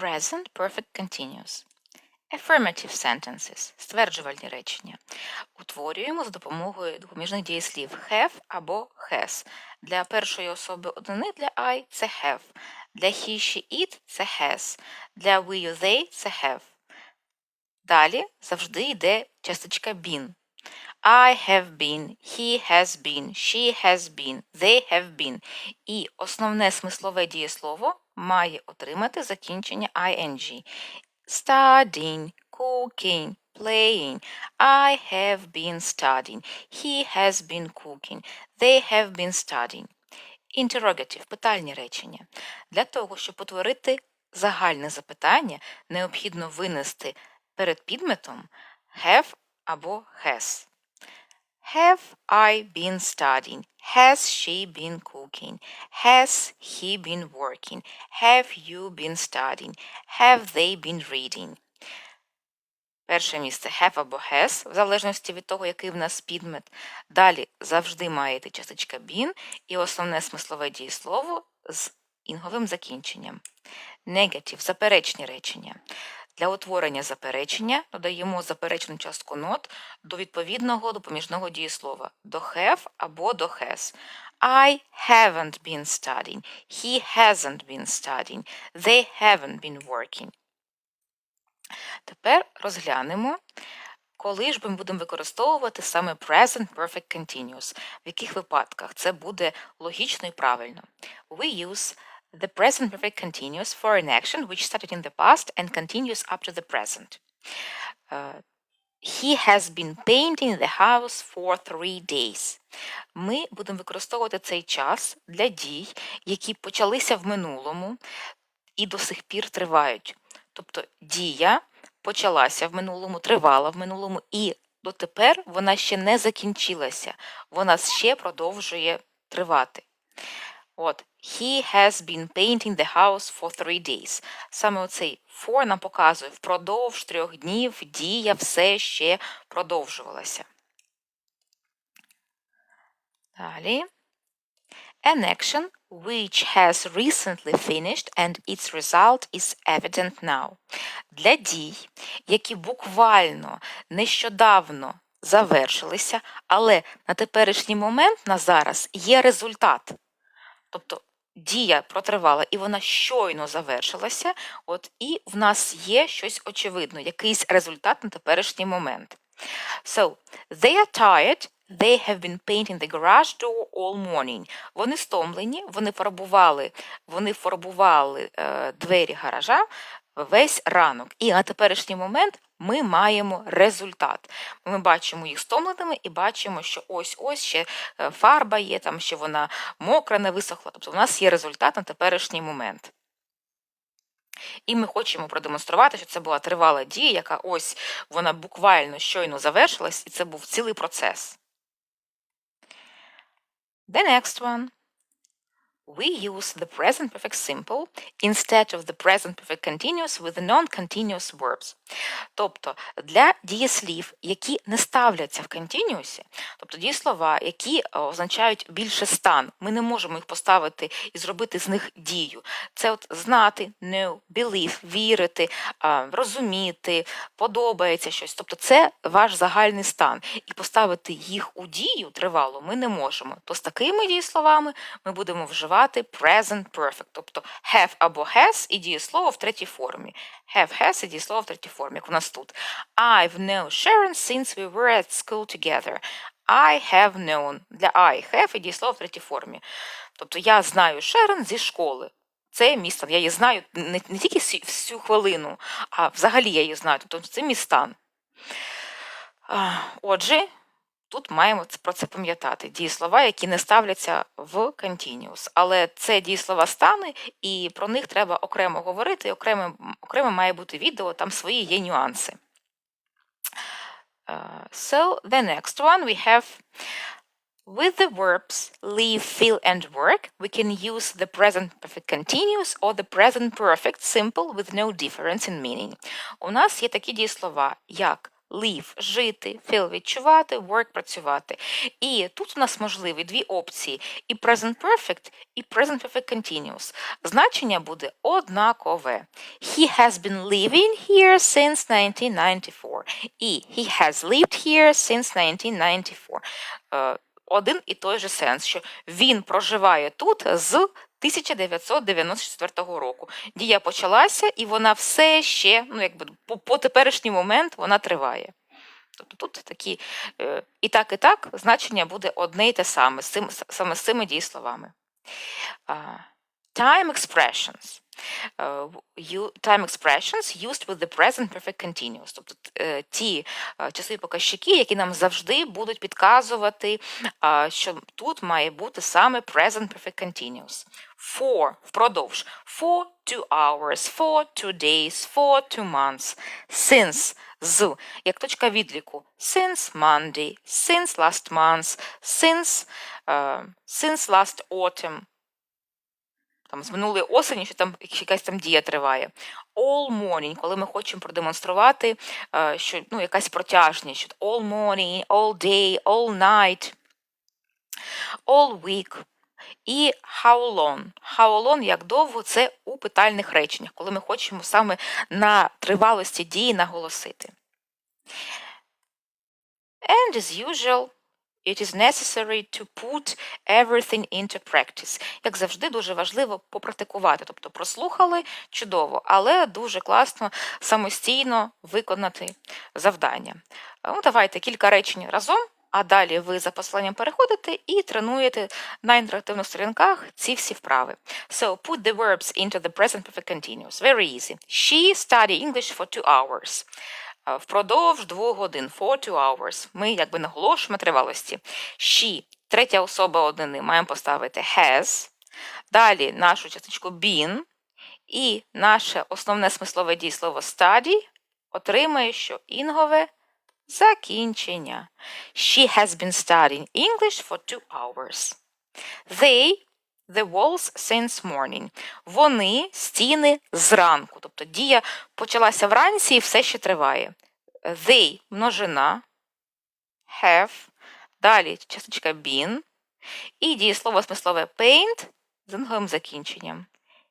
Present Perfect Continuous. Affirmative sentences – стверджувальні речення. Утворюємо за допомогою допоміжних дієслів have або has. Для першої особи однини для I – це have. Для he, she, it – це has. Для we, you, they – це have. Далі завжди йде часточка been. I have been, he has been, she has been, they have been. І основне смислове дієслово має отримати закінчення ing. Studying, cooking, playing. I have been studying. He has been cooking. They have been studying. Interrogative – питальні речення. Для того, щоб утворити загальне запитання, необхідно винести перед підметом have або has. Have I been studying? Has she been cooking? Has he been working? Have you been studying? Have they been reading? Перше місце have або has, в залежності від того, який в нас підмет. Далі завжди має йти часточка been і основне смислове дієслово з інговим закінченням. Negative – заперечні речення. Для утворення заперечення додаємо заперечну частку not до відповідного допоміжного дієслова до have або до has. I haven't been studying. He hasn't been studying. They haven't been working. Тепер розглянемо, коли ж ми будемо використовувати саме present perfect continuous, в яких випадках це буде логічно і правильно. We use the present perfect continuous for an action which started in the past and continues up to the present. Uh, he has been painting the house for three days. Ми будемо використовувати цей час для дій, які почалися в минулому і до сих пір тривають. Тобто дія почалася в минулому, тривала в минулому, і дотепер вона ще не закінчилася, вона ще продовжує тривати. От, he has been painting the house for three days. Саме оцей for нам показує, впродовж трьох днів дія все ще продовжувалася. Далі. An action which has recently finished and its result is evident now. Для дій, які буквально нещодавно завершилися, але на теперішній момент на зараз є результат. Тобто дія протривала і вона щойно завершилася, от і в нас є щось очевидно, якийсь результат на теперішній момент. So, they are tired, they have been painting the garage door all morning. Вони стомлені, вони фарбували, вони фарбували е, двері гаража весь ранок. І на теперішній момент ми маємо результат. Ми бачимо їх стомленими і бачимо, що ось-ось ще е, фарба є, там ще вона мокра, не висохла. Тобто у нас є результат на теперішній момент. І ми хочемо продемонструвати, що це була тривала дія, яка ось вона буквально щойно завершилась, і це був цілий процес. The next one. We use the present perfect simple instead of the present perfect continuous with non-continuous verbs. Тобто для дієслів, які не ставляться в континіусі, тобто дієслова, які означають більше стан, ми не можемо їх поставити і зробити з них дію. Це от знати, know, believe, вірити, розуміти, подобається щось. Тобто це ваш загальний стан. І поставити їх у дію тривало ми не можемо. То з такими дієсловами ми будемо вживати вживати present perfect, тобто have або has і дієслово в третій формі. Have, has і дієслово в третій формі, як у нас тут. I've known Sharon since we were at school together. I have known. Для I have і дієслово в третій формі. Тобто я знаю Sharon зі школи. Це мій стан. Я її знаю не, не тільки всю хвилину, а взагалі я її знаю. Тобто це мій стан. Отже, Тут маємо про це пам'ятати дієслова, які не ставляться в continuous. Але це дієслова стани, і про них треба окремо говорити, окремо, окремо має бути відео, там свої є нюанси. Uh, so, the next one we have with the verbs live, feel, and work, we can use the present perfect continuous or the present perfect simple with no difference in meaning. У нас є такі дієслова, як live – жити, feel – відчувати, work – працювати. І тут у нас можливі дві опції: і present perfect, і present perfect continuous. Значення буде однакове. He has been living here since 1994. І he has lived here since 1994. Е, Один і той же сенс, що він проживає тут з 1994 року. Дія почалася, і вона все ще, ну якби по, по теперішній момент вона триває. Тобто тут такі е, і так, і так значення буде одне й те саме, цим, саме з цими дієсловами. Time expressions. Е, time expressions used with the present perfect continuous. Тобто е, ті часові показчики, які нам завжди будуть підказувати, що тут має бути саме present perfect continuous. For – впродовж. For two hours, for two days, for two months. Since – з, як точка відліку. Since Monday, since last month, since, е, since last autumn. Там з минулої осені, що там якась там дія триває. All morning, коли ми хочемо продемонструвати, е, що ну, якась протяжність, що all morning, all day, all night, all week. І how long. How long, як довго, це у питальних реченнях, коли ми хочемо саме на тривалості дії наголосити. And as usual, it is necessary to put everything into practice. Як завжди, дуже важливо попрактикувати. Тобто прослухали чудово, але дуже класно самостійно виконати завдання. Ну, давайте кілька речень разом, а далі ви за посиланням переходите і тренуєте на інтерактивних сторінках ці всі вправи. So, put the verbs into the present perfect continuous. Very easy. She studied English for two hours. Е, Впродовж двох годин, for two hours. Ми якби наголошуємо тривалості. She, третя особа однини, маємо поставити has. Далі нашу частичку been. І наше основне смислове дієслово study отримає, що інгове закінчення. She has been studying English for two hours. They the walls since morning. Вони стіни зранку. Тобто дія почалася вранці і все ще триває. They множина, have, далі часточка been, і дієслово смислове paint з інговим закінченням.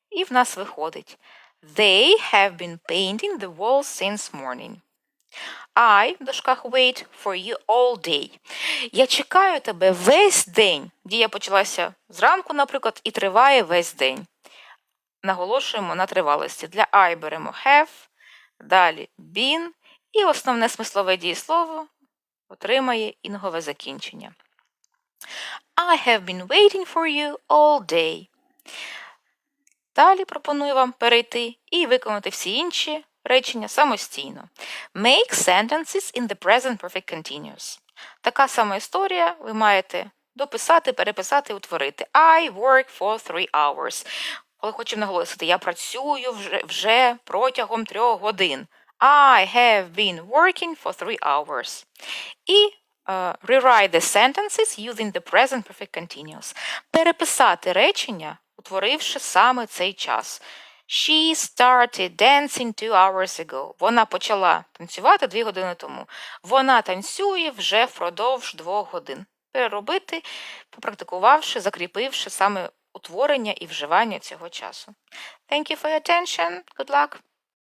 І в нас виходить They have been painting the walls since morning. I, в дужках wait for you all day. Я чекаю тебе весь день. Дія почалася зранку, наприклад, і триває весь день. Наголошуємо на тривалості. Для I беремо have, далі been, і основне смислове дієслово отримає інгове закінчення. I have been waiting for you all day. Далі пропоную вам перейти і виконати всі інші речення самостійно. Make sentences in the present perfect continuous. Така сама історія, ви маєте дописати, переписати, утворити. I work for three hours. Коли хочемо наголосити, я працюю вже, вже протягом трьох годин. I have been working for three hours. І е, rewrite the sentences using the present perfect continuous. Переписати речення, утворивши саме цей час. She started dancing two hours ago. Вона почала танцювати дві години тому. Вона танцює вже впродовж двох годин. Переробити, попрактикувавши, закріпивши саме утворення і вживання цього часу. Thank you for your attention. Good luck.